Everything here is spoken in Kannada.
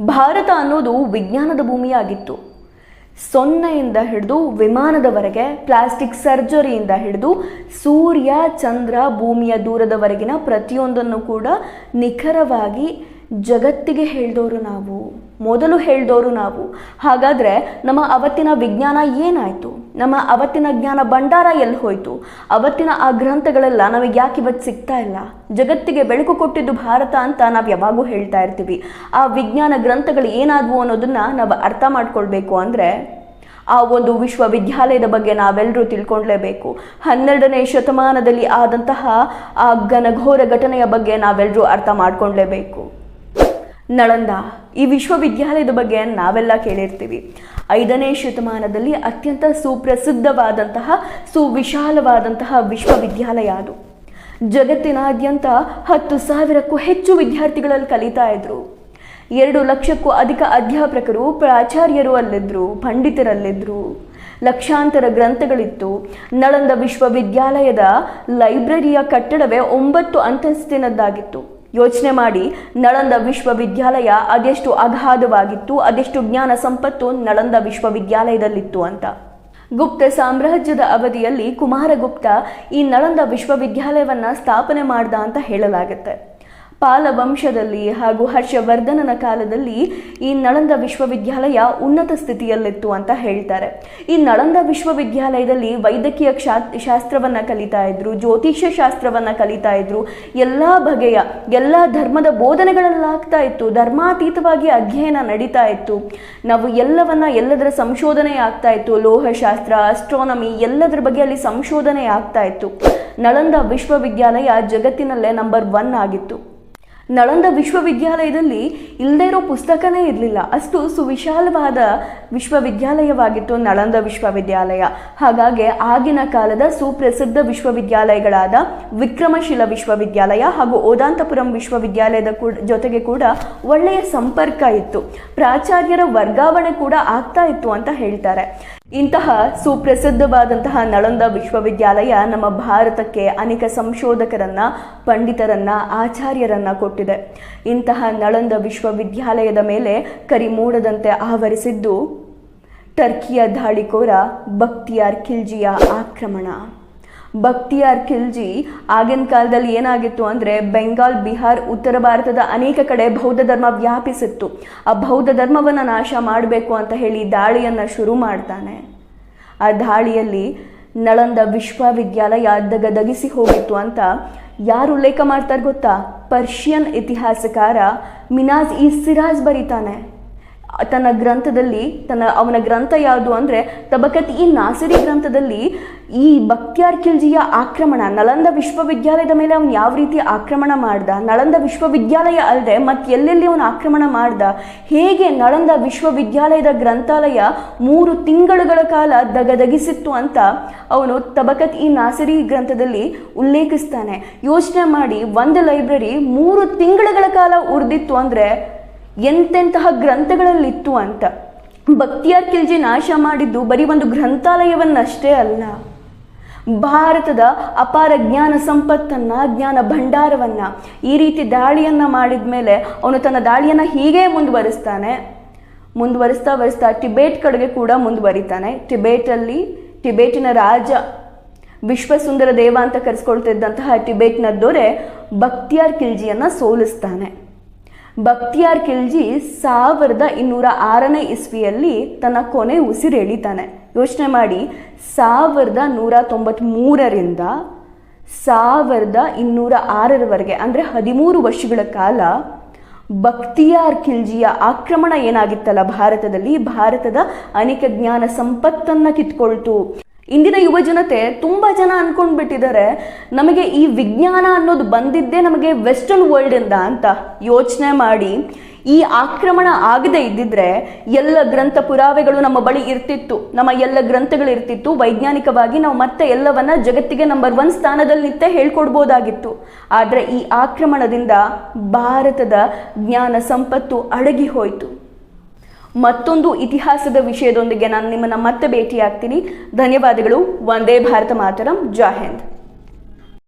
ಭಾರತ ಅನ್ನೋದು ವಿಜ್ಞಾನದ ಭೂಮಿಯಾಗಿತ್ತು. ಸೊನ್ನೆಯಿಂದ ಹಿಡಿದು ವಿಮಾನದವರೆಗೆ, ಪ್ಲಾಸ್ಟಿಕ್ ಸರ್ಜರಿಯಿಂದ ಹಿಡಿದು ಸೂರ್ಯ, ಚಂದ್ರ ಭೂಮಿಯ ದೂರದವರೆಗಿನ ಪ್ರತಿಯೊಂದನ್ನು ಕೂಡ ನಿಖರವಾಗಿ ಜಗತ್ತಿಗೆ ಹೇಳ್ದವರು ನಾವು, ಮೊದಲು ಹೇಳ್ದವರು ನಾವು. ಹಾಗಾದರೆ ನಮ್ಮ ಅವತ್ತಿನ ವಿಜ್ಞಾನ ಏನಾಯಿತು? ನಮ್ಮ ಅವತ್ತಿನ ಜ್ಞಾನ ಭಂಡಾರ ಎಲ್ಲಿ ಹೋಯಿತು? ಅವತ್ತಿನ ಆ ಗ್ರಂಥಗಳೆಲ್ಲ ನಮಗೆ ಯಾಕೆ ಇವತ್ತು ಸಿಗ್ತಾ ಇಲ್ಲ? ಜಗತ್ತಿಗೆ ಬೆಳಕು ಕೊಟ್ಟಿದ್ದು ಭಾರತ ಅಂತ ನಾವು ಯಾವಾಗೂ ಹೇಳ್ತಾ ಇರ್ತೀವಿ. ಆ ವಿಜ್ಞಾನ ಗ್ರಂಥಗಳು ಏನಾದವು ಅನ್ನೋದನ್ನು ನಾವು ಅರ್ಥ ಮಾಡ್ಕೊಳ್ಬೇಕು ಅಂದರೆ ಆ ಒಂದು ವಿಶ್ವವಿದ್ಯಾಲಯದ ಬಗ್ಗೆ ನಾವೆಲ್ಲರೂ ತಿಳ್ಕೊಳ್ಲೇಬೇಕು. ಹನ್ನೆರಡನೇ ಶತಮಾನದಲ್ಲಿ ಆದಂತಹ ಆ ಘನಘೋರ ಘಟನೆಯ ಬಗ್ಗೆ ನಾವೆಲ್ಲರೂ ಅರ್ಥ ಮಾಡ್ಕೊಳ್ಲೇಬೇಕು. ನಳಂದ, ಈ ವಿಶ್ವವಿದ್ಯಾಲಯದ ಬಗ್ಗೆ ನಾವೆಲ್ಲ ಕೇಳಿರ್ತೀವಿ. ಐದನೇ ಶತಮಾನದಲ್ಲಿ ಅತ್ಯಂತ ಸುಪ್ರಸಿದ್ಧವಾದಂತಹ, ಸುವಿಶಾಲವಾದಂತಹ ವಿಶ್ವವಿದ್ಯಾಲಯ ಅದು. ಜಗತ್ತಿನಾದ್ಯಂತ ಹತ್ತು ಸಾವಿರಕ್ಕೂ ಹೆಚ್ಚು ವಿದ್ಯಾರ್ಥಿಗಳಲ್ಲಿ ಕಲಿತಾ ಇದ್ರು. ಎರಡು ಲಕ್ಷಕ್ಕೂ ಅಧಿಕ ಅಧ್ಯಾಪಕರು, ಪ್ರಾಚಾರ್ಯರು ಅಲ್ಲಿದ್ದರು ಪಂಡಿತರಲ್ಲಿದ್ದರು ಲಕ್ಷಾಂತರ ಗ್ರಂಥಗಳಿತ್ತು. ನಳಂದ ವಿಶ್ವವಿದ್ಯಾಲಯದ ಲೈಬ್ರರಿಯ ಕಟ್ಟಡವೇ ಒಂಬತ್ತು ಅಂತಸ್ತಿನದ್ದಾಗಿತ್ತು. ಯೋಚನೆ ಮಾಡಿ ನಳಂದ ವಿಶ್ವವಿದ್ಯಾಲಯ ಅದೆಷ್ಟು ಅಗಾಧವಾಗಿತ್ತು, ಅದೆಷ್ಟು ಜ್ಞಾನ ಸಂಪತ್ತು ನಳಂದ ವಿಶ್ವವಿದ್ಯಾಲಯದಲ್ಲಿತ್ತು ಅಂತ. ಗುಪ್ತ ಸಾಮ್ರಾಜ್ಯದ ಅವಧಿಯಲ್ಲಿ ಕುಮಾರಗುಪ್ತ ಈ ನಳಂದ ವಿಶ್ವವಿದ್ಯಾಲಯವನ್ನು ಸ್ಥಾಪನೆ ಮಾಡ್ದ ಅಂತ ಹೇಳಲಾಗುತ್ತೆ. ಪಾಲ ವಂಶದಲ್ಲಿ ಹಾಗೂ ಹರ್ಷವರ್ಧನನ ಕಾಲದಲ್ಲಿ ಈ ನಳಂದ ವಿಶ್ವವಿದ್ಯಾಲಯ ಉನ್ನತ ಸ್ಥಿತಿಯಲ್ಲಿತ್ತು ಅಂತ ಹೇಳ್ತಾರೆ. ಈ ನಳಂದ ವಿಶ್ವವಿದ್ಯಾಲಯದಲ್ಲಿ ವೈದ್ಯಕೀಯ ಕ್ಷಾ, ಶಾಸ್ತ್ರವನ್ನು ಕಲಿತಾ ಇದ್ರು, ಜ್ಯೋತಿಷ್ಯ ಶಾಸ್ತ್ರವನ್ನು ಕಲಿತಾ ಇದ್ರು, ಎಲ್ಲ ಬಗೆಯ, ಎಲ್ಲ ಧರ್ಮದ ಬೋಧನೆಗಳಲ್ಲಾಗ್ತಾ ಇತ್ತು, ಧರ್ಮಾತೀತವಾಗಿ ಅಧ್ಯಯನ ನಡೀತಾ ಇತ್ತು. ನಾವು ಎಲ್ಲವನ್ನ ಎಲ್ಲದರ ಸಂಶೋಧನೆ ಆಗ್ತಾ ಇತ್ತು, ಲೋಹಶಾಸ್ತ್ರ ಅಸ್ಟ್ರಾನಮಿ ಎಲ್ಲದರ ಬಗ್ಗೆ ಅಲ್ಲಿ ಸಂಶೋಧನೆ ಆಗ್ತಾ ಇತ್ತು. ನಳಂದ ವಿಶ್ವವಿದ್ಯಾಲಯ ಜಗತ್ತಿನಲ್ಲೇ ನಂಬರ್ ಒನ್ ಆಗಿತ್ತು. ನಳಂದ ವಿಶ್ವವಿದ್ಯಾಲಯದಲ್ಲಿ ಇಲ್ಲದೇ ಇರೋ ಪುಸ್ತಕನೇ ಇರಲಿಲ್ಲ. ಅಷ್ಟು ಸುವಿಶಾಲವಾದ ವಿಶ್ವವಿದ್ಯಾಲಯವಾಗಿತ್ತು ನಳಂದ ವಿಶ್ವವಿದ್ಯಾಲಯ. ಹಾಗಾಗಿ ಆಗಿನ ಕಾಲದ ಸುಪ್ರಸಿದ್ಧ ವಿಶ್ವವಿದ್ಯಾಲಯಗಳಾದ ವಿಕ್ರಮಶಿಲ ವಿಶ್ವವಿದ್ಯಾಲಯ ಹಾಗೂ ಓದಾಂತಪುರಂ ವಿಶ್ವವಿದ್ಯಾಲಯದ ಕೂಡ ಜೊತೆಗೆ ಕೂಡ ಒಳ್ಳೆಯ ಸಂಪರ್ಕ ಇತ್ತು. ಪ್ರಾಚಾರ್ಯರ ವರ್ಗಾವಣೆ ಕೂಡ ಆಗ್ತಾ ಇತ್ತು ಅಂತ ಹೇಳ್ತಾರೆ. ಇಂತಹ ಸುಪ್ರಸಿದ್ಧವಾದಂತಹ ನಳಂದ ವಿಶ್ವವಿದ್ಯಾಲಯ ನಮ್ಮ ಭಾರತಕ್ಕೆ ಅನೇಕ ಸಂಶೋಧಕರನ್ನ, ಪಂಡಿತರನ್ನ, ಆಚಾರ್ಯರನ್ನ ಕೊಟ್ಟಿದೆ. ಇಂತಹ ನಳಂದ ವಿಶ್ವವಿದ್ಯಾಲಯದ ಮೇಲೆ ಕರಿಮೂಡದಂತೆ ಆವರಿಸಿದ್ದು ಟರ್ಕಿಯ ದಾಳಿಕೋರ ಬಕ್ತಿಯಾರ್ ಖಿಲ್ಜಿಯ ಆಕ್ರಮಣ. ಬಕ್ತಿಯಾರ್ ಖಿಲ್ಜಿ ಆಗಿನ ಕಾಲದಲ್ಲಿ ಏನಾಗಿತ್ತು ಅಂದರೆ ಬೆಂಗಾಲ್ ಬಿಹಾರ್ ಉತ್ತರ ಭಾರತದ ಅನೇಕ ಕಡೆ ಬೌದ್ಧ ಧರ್ಮ ವ್ಯಾಪಿಸಿತ್ತು. ಆ ಬೌದ್ಧ ಧರ್ಮವನ್ನು ನಾಶ ಮಾಡಬೇಕು ಅಂತ ಹೇಳಿ ದಾಳಿಯನ್ನು ಶುರು ಮಾಡ್ತಾನೆ. ಆ ದಾಳಿಯಲ್ಲಿ ನಳಂದ ವಿಶ್ವವಿದ್ಯಾಲಯ ದಗದಗಿಸಿ ಹೋಗಿತ್ತು ಅಂತ ಯಾರು ಉಲ್ಲೇಖ ಮಾಡ್ತಾರೆ ಗೊತ್ತಾ? ಪರ್ಷಿಯನ್ ಇತಿಹಾಸಕಾರ ಮಿನಾಜ್ ಇ ಸಿರಾಜ್ ಬರೀತಾನೆ. ತನ್ನ ಗ್ರಂಥದಲ್ಲಿ, ತನ್ನ ಅವನ ಗ್ರಂಥ ಯಾವುದು ಅಂದರೆ, ತಬಕತ್ ಈ ನಾಸಿರಿ ಗ್ರಂಥದಲ್ಲಿ ಈ ಬಕ್ತಿಯಾರ್ ಖಿಲ್ಜಿಯ ಆಕ್ರಮಣ, ನಳಂದ ವಿಶ್ವವಿದ್ಯಾಲಯದ ಮೇಲೆ ಅವನು ಯಾವ ರೀತಿ ಆಕ್ರಮಣ ಮಾಡ್ದ? ನಳಂದ ವಿಶ್ವವಿದ್ಯಾಲಯ ಅಲ್ಲದೆ ಮತ್ತೆ ಎಲ್ಲೆಲ್ಲಿ ಅವನು ಆಕ್ರಮಣ ಮಾಡ್ದ? ಹೇಗೆ ನಳಂದ ವಿಶ್ವವಿದ್ಯಾಲಯದ ಗ್ರಂಥಾಲಯ ಮೂರು ತಿಂಗಳುಗಳ ಕಾಲ ದಗದಗಿಸಿತ್ತು ಅಂತ ಅವನು ತಬಕತ್ ಈ ನಾಸಿರಿ ಗ್ರಂಥದಲ್ಲಿ ಉಲ್ಲೇಖಿಸ್ತಾನೆ. ಯೋಚನೆ ಮಾಡಿ, ಒಂದು ಲೈಬ್ರರಿ ಮೂರು ತಿಂಗಳುಗಳ ಕಾಲ ಉರಿದಿತ್ತು ಅಂದರೆ ಎಂತೆಂತಹ ಗ್ರಂಥಗಳಲ್ಲಿತ್ತು ಅಂತ. ಭಕ್ತಿಯಾರ್ ಖಿಲ್ಜಿ ನಾಶ ಮಾಡಿದ್ದು ಬರೀ ಒಂದು ಗ್ರಂಥಾಲಯವನ್ನಷ್ಟೇ ಅಲ್ಲ. ಭಾರತದ ಅಪಾರ ಜ್ಞಾನ ಸಂಪತ್ತನ್ನು, ಜ್ಞಾನ ಭಂಡಾರವನ್ನು ಈ ರೀತಿ ದಾಳಿಯನ್ನು ಮಾಡಿದ ಮೇಲೆ ಅವನು ತನ್ನ ದಾಳಿಯನ್ನು ಹೀಗೆ ಮುಂದುವರಿಸ್ತಾನೆ. ಮುಂದುವರಿಸ್ತಾ ವರಿಸ್ತಾ ಟಿಬೇಟ್ ಕಡೆಗೆ ಕೂಡ ಮುಂದುವರಿತಾನೆ. ಟಿಬೇಟಲ್ಲಿ ಟಿಬೇಟಿನ ರಾಜ ವಿಶ್ವಸುಂದರ ದೇವ ಅಂತ ಕರೆಸ್ಕೊಳ್ತಿದ್ದಂತಹ ಟಿಬೇಟ್ನ ದೊರೆ ಭಕ್ತಿಯಾರ್ ಖಿಲ್ಜಿಯನ್ನು ಸೋಲಿಸ್ತಾನೆ. ಬಕ್ತಿಯಾರ್ ಖಿಲ್ಜಿ ಸಾವಿರದ ಇನ್ನೂರ ಆರನೇ ಇಸ್ವಿಯಲ್ಲಿ ತನ್ನ ಕೊನೆ ಉಸಿರು ಎಳಿತಾನೆ. ಯೋಚನೆ ಮಾಡಿ, ಸಾವಿರದ ನೂರ ತೊಂಬತ್ತ್ಮೂರರಿಂದ ಸಾವಿರದ ಇನ್ನೂರ ಆರರವರೆಗೆ, ಅಂದರೆ ಹದಿಮೂರು ವರ್ಷಗಳ ಕಾಲ ಬಕ್ತಿಯಾರ್ ಖಿಲ್ಜಿಯ ಆಕ್ರಮಣ ಏನಾಗಿತ್ತಲ್ಲ ಭಾರತದಲ್ಲಿ? ಭಾರತದ ಅನೇಕ ಜ್ಞಾನ ಸಂಪತ್ತನ್ನು ಕಿತ್ಕೊಳ್ತು. ಇಂದಿನ ಯುವ ಜನತೆ ತುಂಬ ಜನ ಅನ್ಕೊಂಡ್ಬಿಟ್ಟಿದ್ದಾರೆ. ನಮಗೆ ಈ ವಿಜ್ಞಾನ ಅನ್ನೋದು ಬಂದಿದ್ದೇ ನಮಗೆ ವೆಸ್ಟರ್ನ್ ವರ್ಲ್ಡ್ ಇಂದ ಅಂತ ಯೋಚನೆ ಮಾಡಿ. ಈ ಆಕ್ರಮಣ ಆಗದೆ ಇದ್ದಿದ್ರೆ ಎಲ್ಲ ಗ್ರಂಥ ಪುರಾವೆಗಳು ನಮ್ಮ ಬಳಿ ಇರ್ತಿತ್ತು. ನಮ್ಮ ಎಲ್ಲ ಗ್ರಂಥಗಳು ಇರ್ತಿತ್ತು. ವೈಜ್ಞಾನಿಕವಾಗಿ ನಾವು ಮತ್ತೆ ಎಲ್ಲವನ್ನ ಜಗತ್ತಿಗೆ ನಂಬರ್ ಒನ್ ಸ್ಥಾನದಲ್ಲಿ ನಿಂತೆ ಹೇಳ್ಕೊಡ್ಬೋದಾಗಿತ್ತು. ಆದರೆ ಈ ಆಕ್ರಮಣದಿಂದ ಭಾರತದ ಜ್ಞಾನ ಸಂಪತ್ತು ಅಡಗಿ ಹೋಯಿತು. ಮತ್ತೊಂದು ಇತಿಹಾಸದ ವಿಷಯದೊಂದಿಗೆ ನಾನು ನಿಮ್ಮನ್ನು ಮತ್ತೆ ಭೇಟಿಯಾಗ್ತೀನಿ. ಧನ್ಯವಾದಗಳು. ವಂದೇ ಭಾರತ ಮಾತರಂ. ಜೈ